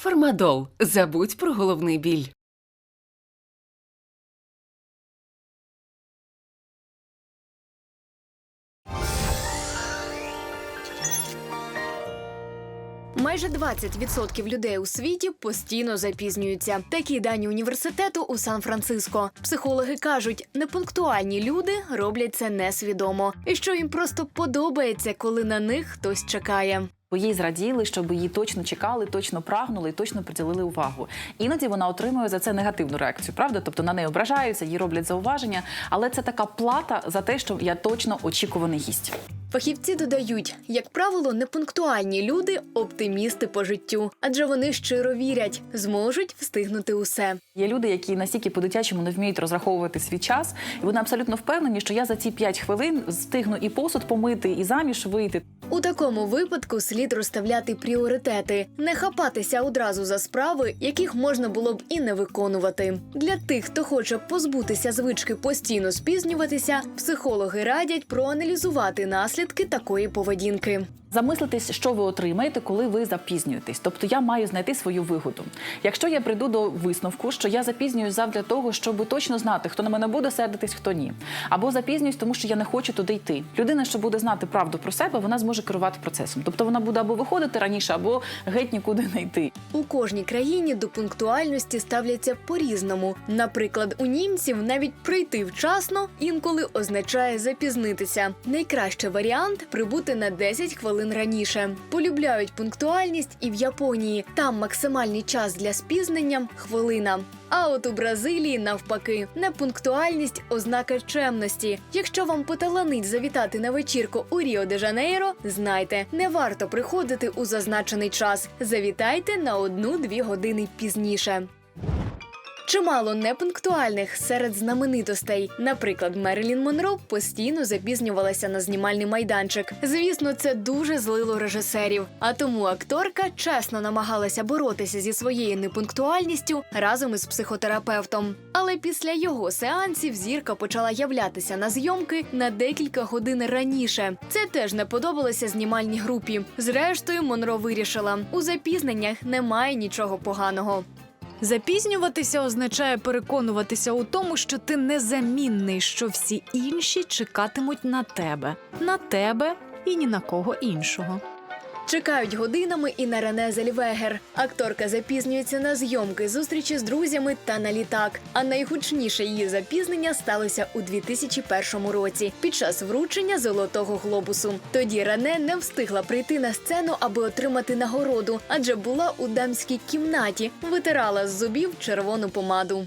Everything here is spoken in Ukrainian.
Фармадол. Забудь про головний біль. Майже 20% людей у світі постійно запізнюються. Такі дані університету у Сан-Франциско. Психологи кажуть, непунктуальні люди роблять це несвідомо, і що їм просто подобається, коли на них хтось чекає. Бо їй зраділи, щоб її точно чекали, точно прагнули і точно приділили увагу. Іноді вона отримує за це негативну реакцію, правда? Тобто на неї ображаються, їй роблять зауваження, але це така плата за те, що я точно очікуваний гість. Фахівці додають, як правило, непунктуальні люди оптимісти по життю, адже вони щиро вірять, зможуть встигнути усе. Є люди, які настільки по-дитячому не вміють розраховувати свій час, і вони абсолютно впевнені, що я за ці 5 хвилин встигну і посуд помити, і заміж вийти. У такому випадку слід розставляти пріоритети, не хапатися одразу за справи, яких можна було б і не виконувати. Для тих, хто хоче позбутися звички постійно спізнюватися, психологи радять проаналізувати наслідки такої поведінки. Замислитись, що ви отримаєте, коли ви запізнюєтесь. Тобто я маю знайти свою вигоду. Якщо я прийду до висновку, що я запізнююсь завдяки того, щоб точно знати, хто на мене буде сердитись, хто ні, або запізнююсь, тому що я не хочу туди йти. Людина, що буде знати правду про себе, вона зможе керувати процесом. Тобто вона буде або виходити раніше, або геть нікуди не йти. У кожній країні до пунктуальності ставляться по-різному. Наприклад, у німців навіть прийти вчасно інколи означає запізнитися. Найкращий варіант прибути на 10 хвилин раніше. Полюбляють пунктуальність і в Японії. Там максимальний час для спізнення хвилина. А от у Бразилії навпаки, непунктуальність ознака чемності. Якщо вам поталанить завітати на вечірку у Ріо де Жанейро, знайте, не варто приходити у зазначений час. Завітайте на одну-дві години пізніше. Чимало непунктуальних серед знаменитостей. Наприклад, Мерилін Монро постійно запізнювалася на знімальний майданчик. Звісно, це дуже злило режисерів. А тому акторка чесно намагалася боротися зі своєю непунктуальністю разом із психотерапевтом. Але після його сеансів зірка почала являтися на зйомки на декілька годин раніше. Це теж не подобалося знімальній групі. Зрештою, Монро вирішила: у запізненнях немає нічого поганого. Запізнюватися означає переконуватися у тому, що ти незамінний, що всі інші чекатимуть на тебе, на тебе і ні на кого іншого. Чекають годинами і на Рене Зельвегер. Акторка запізнюється на зйомки, зустрічі з друзями та на літак. А найгучніше її запізнення сталося у 2001 році під час вручення золотого глобусу. Тоді Рене не встигла прийти на сцену, аби отримати нагороду, адже була у дамській кімнаті, витирала з зубів червону помаду.